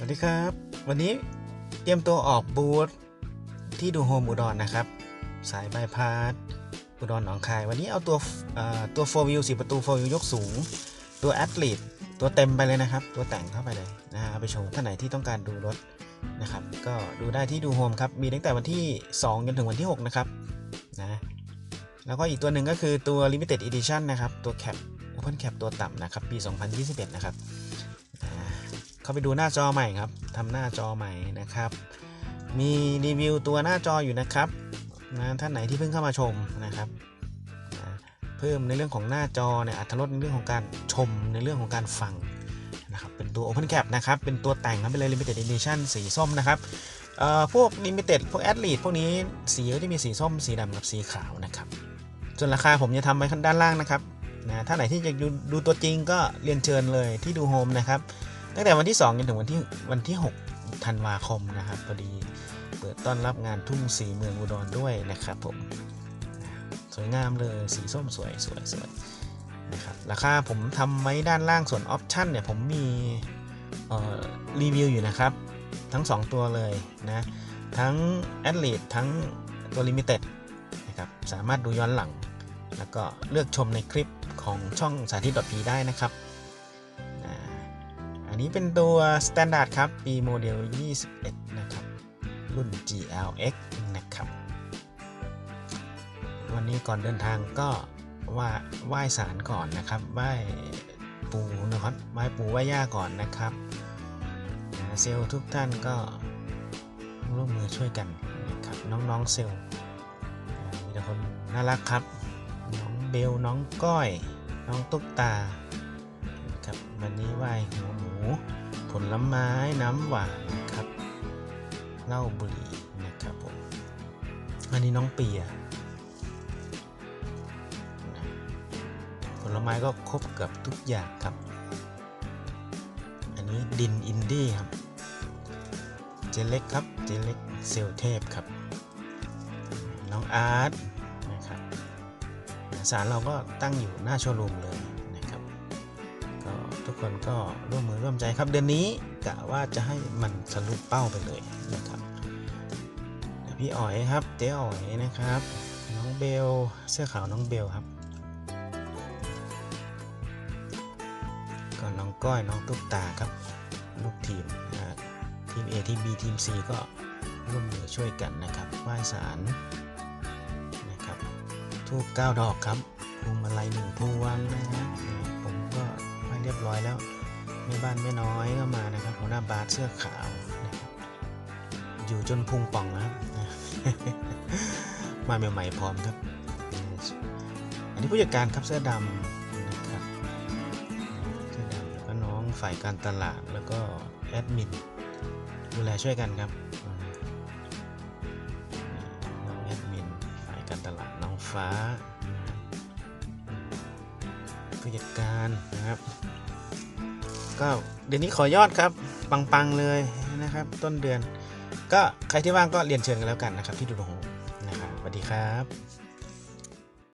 สวัสดีครับ วันนี้เตรียมตัวออกบูธที่ดูโฮมอุดรนะครับ สายบายพาสอุดรหนองคาย วันนี้เอาตัวตัว4 wheel 4ประตู4 wheel ยกสูง ตัว Athlete ตัวเต็มไปเลยนะครับ ตัวแต่งเข้าไปเลยนะฮะไปชว์ท่านไหนที่ต้องการดูรถนะครับ ก็ดูได้ที่ดูโฮมครับ มีตั้งแต่วันที่ 2 จนถึงวันที่ 6 นะครับนะแล้วก็อีกตัวหนึ่งก็คือตัว Limited Edition นะครับ ตัว Cap Open Cap ตัวต่ำนะครับ ปี 2021 นะครับ เข้าไปดูหน้าจอใหม่ครับทำหน้าจอใหม่นะครับ มีรีวิวตัวหน้าจออยู่นะครับนะท่านไหนที่เพิ่งเข้ามาชมนะครับเพิ่มในเรื่องของหน้าจอเนี่ยอัตรสในเรื่องของการชมในเรื่องของการฟังนะครับเป็นตัว Open Cap นะครับเป็นตัวแต่งครับเป็นเลย Limited Edition สีส้มนะครับพวก Limited พวก Athlete พวกนี้สีก็จะมีสีส้ม สีดำกับสีขาวนะครับส่วนราคาผมจะทำไว้ข้างด้านล่างนะครับนะถ้าไหนที่อยากดูดูตัวจริงก็เรียนเชิญเลยที่ดูโฮมนะครับ ตั้งแต่วันที่ 2 จนถึงวันที่วันที่ 6 ธันวาคมนะครับพอดีเปิดต้อนรับงานทุ่งสีเมืองอุดรด้วยนะครับผมสวยงามเลยสีส้มสวยสวยสวยนะครับราคาผมทำไว้ด้านล่างส่วนออปชั่นเนี่ยผมมีรีวิวอยู่นะครับ ทั้ง 2 ตัวเลยนะทั้ง a d l e t ทั้งตัว Limited นะครับสามารถดูย้อนหลัง แล้วก็เลือกชมในคลิปของช่องสาธิต .p ได้นะครับ นนี้เป็นตัว Standard ครับ ปีโมเดล 21 นะครับ รุ่น GLX นะครับ วันนี้ก่อนเดินทางก็ว่าไหว้สารก่อนนะครับไหว้ปูนะครับไหว้ปูไหว้ย่าก่อนนะครับเซลล์ทุกท่านก็ร่วมมือช่วยกันนะครับน้องๆเซลล์มีแต่คนน่ารักครับ น้องเบลน้องก้อย น้องตุ๊กตาครับวันนี้ไหว้หัว ผลไม้น้ำหวานนะครับเหล้าบุหรี่นะครับผมอันนี้น้องเปียผลไม้ก็ครบเกือบทุกอย่างครับ อันนี้ดินอินดี้ครับ เจเล็กครับ เจเล็กเซลเทพครับ น้องอาร์ตนะครับสารเราก็ตั้งอยู่หน้าโชว์รูมเลย ทุกคนก็ร่วมมือร่วมใจครับ เดือนนี้กะว่าจะให้มันทะลุเป้าไปเลยนะครับพี่อ๋อยครับเจ๊อ๋อยนะครับ น้องเบลเสื้อขาวน้องเบลครับก็น้องก้อยน้องตุ๊กตาครับลูกทีมนะทีม A ทีม B ทีม C ก็ร่วมมือช่วยกันนะครับไหว้สารนะครับทูบเก้าดอกครับพวงมาลัยหนึ่งพวงนะฮะ รียบร้อยแล้วแม่บ้านแม่น้อยก็มานะครับหัวหน้าบาสเสื้อขาวนะครับอยู่จนพุงป่องนะครับ มาใหม่ๆพร้อมครับ อันนี้ผู้จัดการครับเสื้อดำนะครับเสื้อดำแล้วก็น้องฝ่ายการตลาดแล้วก็แอดมินดูแลช่วยกันครับน้องแอดมินฝ่ายการตลาดน้องฟ้าผู้จัดการนะครับ ก็เดือนนี้ขอยอดครับ ปังๆเลยนะครับ ต้นเดือน ก็ใครที่ว่างก็เรียนเชิญกันแล้วกันนะครับ ที่ดูโฮนะครับสวัสดีครับ